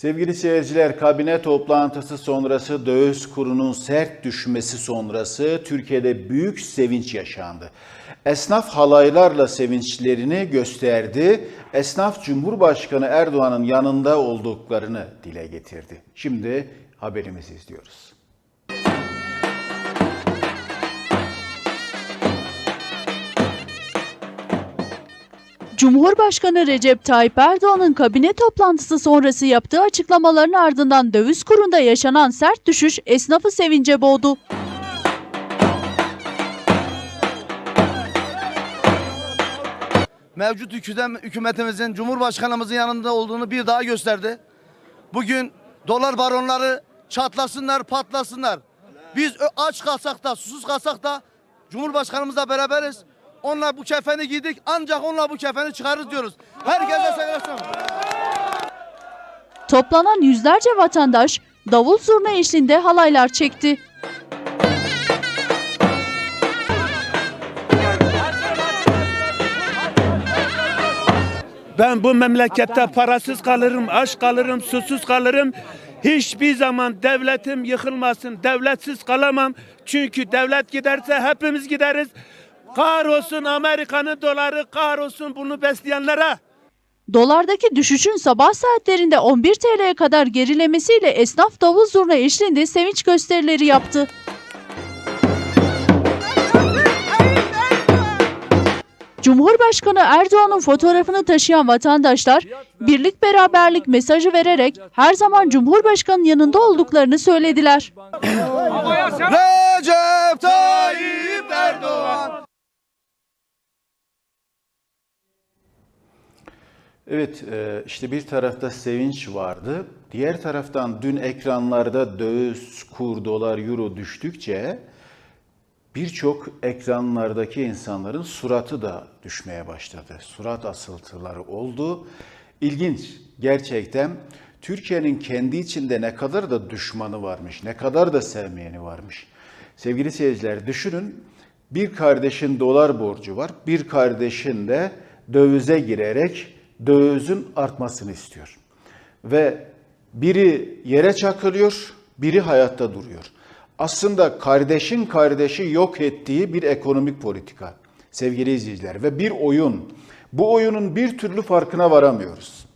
Sevgili seyirciler, kabine toplantısı sonrası döviz kurunun sert düşmesi sonrası Türkiye'de büyük sevinç yaşandı. Esnaf halaylarla sevinçlerini gösterdi. Esnaf Cumhurbaşkanı Erdoğan'ın yanında olduklarını dile getirdi. Şimdi haberimizi izliyoruz. Cumhurbaşkanı Recep Tayyip Erdoğan'ın kabine toplantısı sonrası yaptığı açıklamaların ardından döviz kurunda yaşanan sert düşüş esnafı sevince boğdu. mevcut hükümet, hükümetimizin Cumhurbaşkanımızın yanında olduğunu bir daha gösterdi. Bugün dolar baronları çatlasınlar, patlasınlar. Biz aç kalsak da, susuz kalsak da Cumhurbaşkanımızla beraberiz. Onunla bu kefeni giydik ancak onunla bu kefeni çıkarırız diyoruz. Herkese selam. Toplanan yüzlerce vatandaş davul zurna eşliğinde halaylar çekti. Ben bu memlekette parasız kalırım, aç kalırım, susuz kalırım. Hiçbir zaman devletim yıkılmasın. Devletsiz kalamam. Çünkü devlet giderse hepimiz gideriz. Kahrolsun Amerika'nın doları, kahrolsun bunu besleyenlere. Dolardaki düşüşün sabah saatlerinde 11 TL'ye kadar gerilemesiyle esnaf davul zurna eşliğinde sevinç gösterileri yaptı. Cumhurbaşkanı Erdoğan'ın fotoğrafını taşıyan vatandaşlar birlik beraberlik mesajı vererek her zaman Cumhurbaşkanı'nın yanında olduklarını söylediler. Recep Tayyip Erdoğan. Evet, e, işte bir tarafta sevinç vardı. Diğer taraftan dün ekranlarda döviz, kur, dolar, euro düştükçe birçok ekranlardaki insanların suratı da düşmeye başladı. Surat asıltıları oldu. İlginç gerçekten Türkiye'nin kendi içinde ne kadar da düşmanı varmış, ne kadar da sevmeyeni varmış. Sevgili seyirciler düşünün bir kardeşin dolar borcu var, bir kardeşin de dövize girerek dövizin artmasını istiyor. Ve biri yere çakılıyor, biri hayatta duruyor. Aslında kardeşin kardeşi yok ettiği bir ekonomik politika sevgili izleyiciler ve bir oyun. Bu oyunun bir türlü farkına varamıyoruz.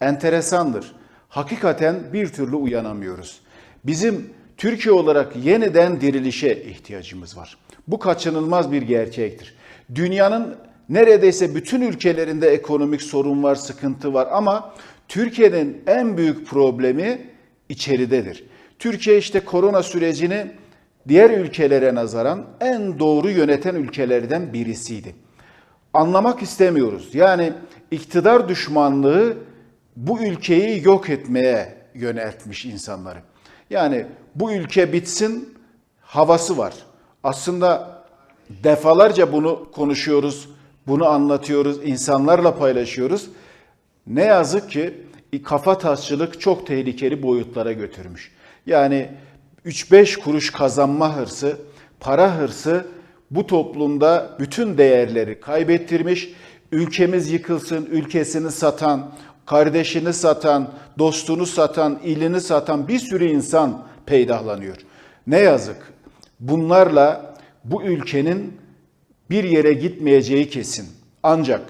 Enteresandır. Hakikaten bir türlü uyanamıyoruz. Bizim Türkiye olarak yeniden dirilişe ihtiyacımız var. Bu kaçınılmaz bir gerçektir. Dünyanın neredeyse bütün ülkelerinde ekonomik sorun var, sıkıntı var ama Türkiye'nin en büyük problemi içeridedir. Türkiye işte korona sürecini diğer ülkelere nazaran en doğru yöneten ülkelerden birisiydi. Anlamak istemiyoruz. Yani iktidar düşmanlığı bu ülkeyi yok etmeye yöneltmiş insanları. Yani bu ülke bitsin havası var. Aslında defalarca bunu konuşuyoruz, bunu anlatıyoruz, insanlarla paylaşıyoruz. Ne yazık ki kafa tasçılık çok tehlikeli boyutlara götürmüş. Yani 3-5 kuruş kazanma hırsı, para hırsı bu toplumda bütün değerleri kaybettirmiş. Ülkemiz yıkılsın, ülkesini satan, kardeşini satan, dostunu satan, ilini satan bir sürü insan peydahlanıyor. Ne yazık. Bunlarla bu ülkenin bir yere gitmeyeceği kesin. Ancak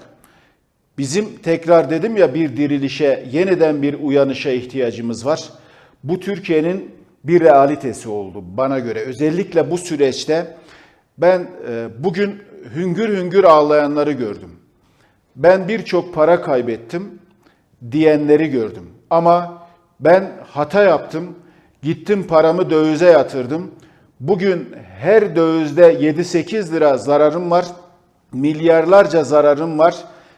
bizim tekrar dedim ya bir dirilişe, yeniden bir uyanışa ihtiyacımız var. Bu Türkiye'nin bir realitesi oldu bana göre. Özellikle bu süreçte ben e, bugün hüngür hüngür ağlayanları gördüm. Ben birçok para kaybettim diyenleri gördüm. Ama ben hata yaptım. Gittim paramı dövize yatırdım. Bugün her dövizde 7-8 lira zararım var. Milyarlarca zararım var.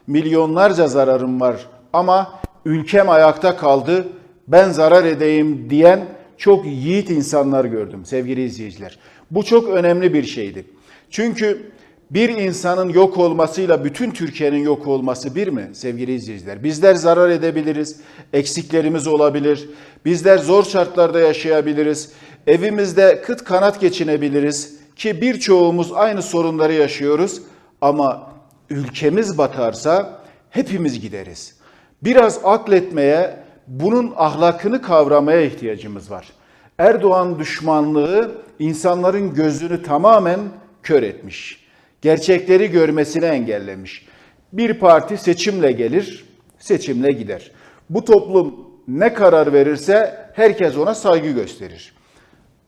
Milyonlarca zararım var. Ama ülkem ayakta kaldı. Ben zarar edeyim diyen çok yiğit insanlar gördüm sevgili izleyiciler. Bu çok önemli bir şeydi. Çünkü bir insanın yok olmasıyla bütün Türkiye'nin yok olması bir mi sevgili izleyiciler? Bizler zarar edebiliriz, eksiklerimiz olabilir, bizler zor şartlarda yaşayabiliriz, evimizde kıt kanat geçinebiliriz ki birçoğumuz aynı sorunları yaşıyoruz ama ülkemiz batarsa hepimiz gideriz. Biraz akletmeye, bunun ahlakını kavramaya ihtiyacımız var. Erdoğan düşmanlığı insanların gözünü tamamen kör etmiş. Gerçekleri görmesini engellemiş. Bir parti seçimle gelir, seçimle gider. Bu toplum ne karar verirse herkes ona saygı gösterir.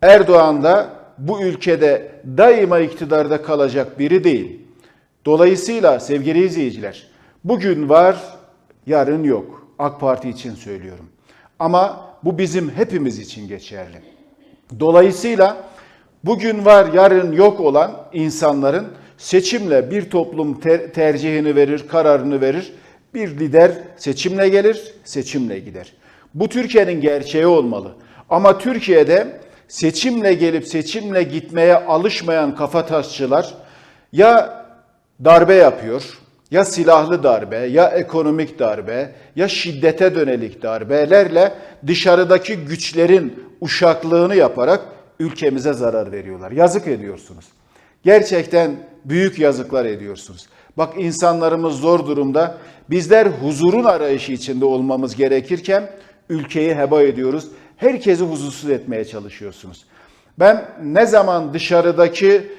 Erdoğan da bu ülkede daima iktidarda kalacak biri değil. Dolayısıyla sevgili izleyiciler, bugün var, yarın yok. AK Parti için söylüyorum. Ama bu bizim hepimiz için geçerli. Dolayısıyla bugün var, yarın yok olan insanların seçimle bir toplum ter- tercihini verir, kararını verir. Bir lider seçimle gelir, seçimle gider. Bu Türkiye'nin gerçeği olmalı. Ama Türkiye'de seçimle gelip seçimle gitmeye alışmayan kafatasçılar ya darbe yapıyor, ya silahlı darbe, ya ekonomik darbe, ya şiddete dönelik darbelerle dışarıdaki güçlerin uşaklığını yaparak ülkemize zarar veriyorlar. Yazık ediyorsunuz. Gerçekten büyük yazıklar ediyorsunuz. Bak insanlarımız zor durumda. Bizler huzurun arayışı içinde olmamız gerekirken ülkeyi heba ediyoruz. Herkesi huzursuz etmeye çalışıyorsunuz. Ben ne zaman dışarıdaki